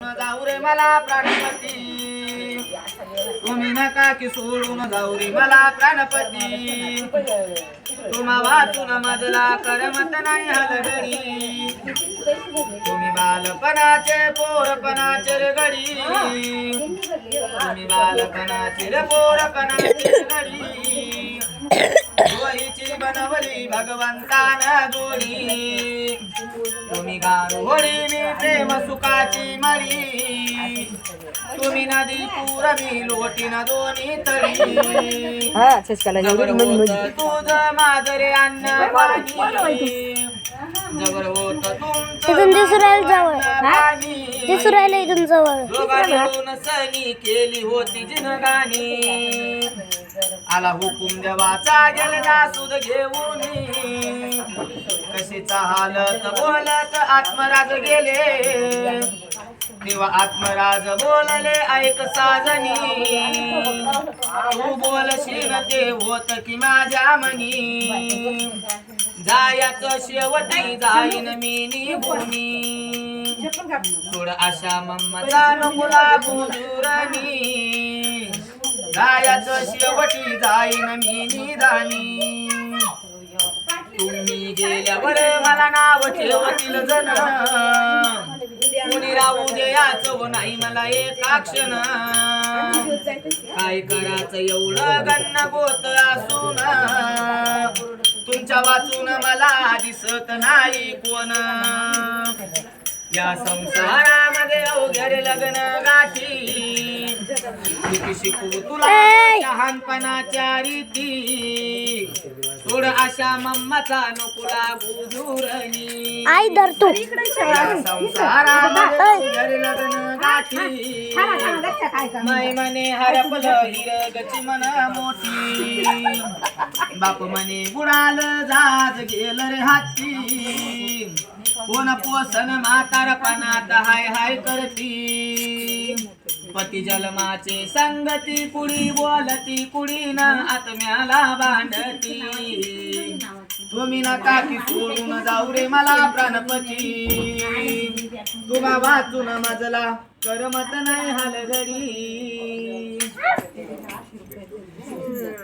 जाऊ रे मला प्राणपती. तुम्ही नका की सोडून जाऊ रे मला प्राणपती. तुम्हा वाचून मजला करमत नाही हलगडी. तुम्ही बालपणाचे पोरपणाचे रे गडी. तुम्ही बालपणाचे रे पोरपणाचे रे गडी. जोडीची बनवली भगवंतान जोडी तुम्ही गारुडी मी प्रेम सुखाची मळी तुम्ही नदी पूर मी दोन्ही हा शशिकाला जबर एवढी मन होत तुझं माझरे अन्न पाणी. होत जवळ. राहिलं इथून जवळ. सनी केली होती जिनगाणी. आला हुकुम देवाचा गेला सुद घेऊन. कशीचा हालत बोलत आत्मराज गेले. तेव्हा आत्मराज बोलले ऐक साजनी. तू बोलशील ते होत की माझ्या मनी. जायाच शेवटी जाईन मी निघूनी थोड अशा मम्माचा नमुला बुजुरणी जायाच शेवटी जाईन मी निदानी. तुम्ही गेल्यावर मला नाव ठेवतील जण. कुणी राहू द्याच नाही मला एका क्षण. काय करायचं एवढं गन्न गोत असून? तुमच्या वाचून मला दिसत नाही कोण. या संसारामध्ये अवघड लग्न गाठी. किती शिकू तुला! लहानपणाच्या रीती. सोड अशा मम्माचा नकुला बुजुरणी आई धर तू. या संसारामध्ये अवघड लग्न गाठी. माय मने हरपलं हिरगची मन मोठी. बाप मने बुडाल जाज गेल रे हाती. कोण पोसन म्हातारपणात हाय हाय करती. पती जलमाचे संगती कुडी बोलती कुडी ना आत्म्याला बांधती. तुम्ही नका की सोडून जाऊ रे मला प्राणपती. तुम्हा वाचून मजला करमत नाही हालगडी.